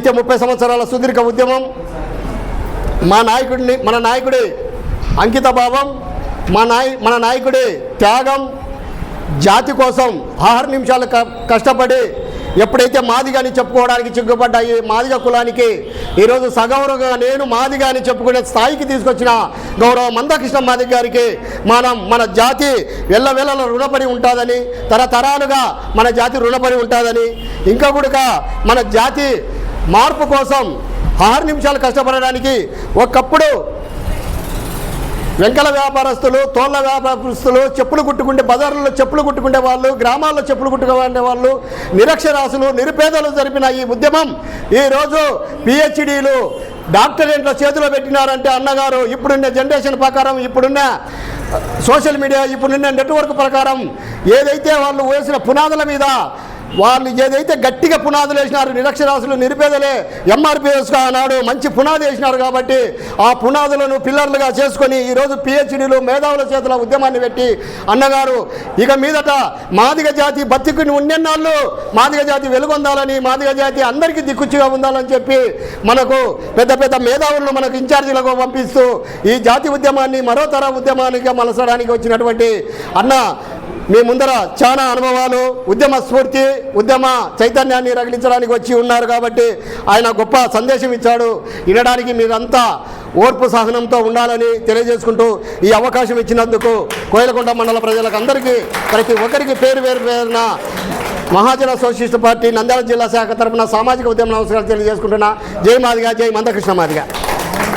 ఏదైతే ముప్పై సంవత్సరాల సుదీర్ఘ ఉద్యమం మా నాయకుడిని మన నాయకుడి అంకిత భావం మా నాయ మన నాయకుడి త్యాగం జాతి కోసం ఆహార నిమిషాలు క- కష్టపడి ఎప్పుడైతే మాదిగా అని చెప్పుకోవడానికి చిగ్గుపడ్డ ఈ మాదిగ కులానికి ఈరోజు సగౌరవంగా నేను మాదిగా అని చెప్పుకునే స్థాయికి తీసుకొచ్చిన గౌరవ మందకృష్ణ మాదిగ గారికి మనం మన జాతి వెళ్ళ రుణపడి ఉంటుందని తరతరాలుగా మన జాతి రుణపడి ఉంటుందని ఇంకా కూడా మన జాతి మార్పు కోసం ఆరు నిమిషాలు కష్టపడడానికి ఒకప్పుడు వెంకల వ్యాపారస్తులు తోళ్ళ వ్యాపారస్తులు చెప్పులు కుట్టుకుంటే బజార్లలో చెప్పులు కుట్టుకునే వాళ్ళు గ్రామాల్లో చెప్పులు కుట్టుకునే వాళ్ళు నిరక్షరాస్యులు నిరుపేదలు జరిపిన ఈ ఉద్యమం ఈరోజు పిహెచ్డీలు డాక్టరేట్ల చేతిలో పెట్టినారంటే అన్నగారు ఇప్పుడున్న జనరేషన్ ప్రకారం ఇప్పుడున్న సోషల్ మీడియా ఇప్పుడున్న నెట్వర్క్ ప్రకారం ఏదైతే వాళ్ళు వేసిన పునాదుల మీద వాళ్ళు ఏదైతే గట్టిగా పునాదులు వేసినారు నిరక్షరాశులు నిరుపేదలే ఎంఆర్పిఎస్ ఆనాడు మంచి పునాది వేసినారు కాబట్టి ఆ పునాదులను పిల్లర్లుగా చేసుకొని ఈరోజు పిహెచ్డీలు మేధావుల చేతుల ఉద్యమాన్ని పెట్టి అన్నగారు ఇక మీదట మాదిగ జాతి బతికుని ఉండేనాళ్ళు మాదిగ జాతి వెలుగొందాలని మాదిగ జాతి అందరికీ దిక్కుచ్చుగా ఉండాలని చెప్పి మనకు పెద్ద పెద్ద మేధావులను మనకు ఇన్ఛార్జీలకు పంపిస్తూ ఈ జాతి ఉద్యమాన్ని మరో తర ఉద్యమానికి మలసడానికి వచ్చినటువంటి అన్న మీ ముందర చాలా అనుభవాలు ఉద్యమ స్ఫూర్తి ఉద్యమ చైతన్యాన్ని రగిలించడానికి వచ్చి ఉన్నారు కాబట్టి ఆయన గొప్ప సందేశం ఇచ్చాడు. వినడానికి మీరంతా ఓర్పు సహనంతో ఉండాలని తెలియజేసుకుంటూ ఈ అవకాశం ఇచ్చినందుకు కోయలకొండ మండల ప్రజలకు అందరికీ ప్రతి ఒక్కరికి పేరు పేరు పేరున మహాజన సోషలిస్ట్ పార్టీ నంద్యాల జిల్లా శాఖ తరఫున సామాజిక ఉద్యమ నమస్కారం తెలియజేసుకుంటున్నా. జై మాదిగా జై మందకృష్ణ మాదిగా.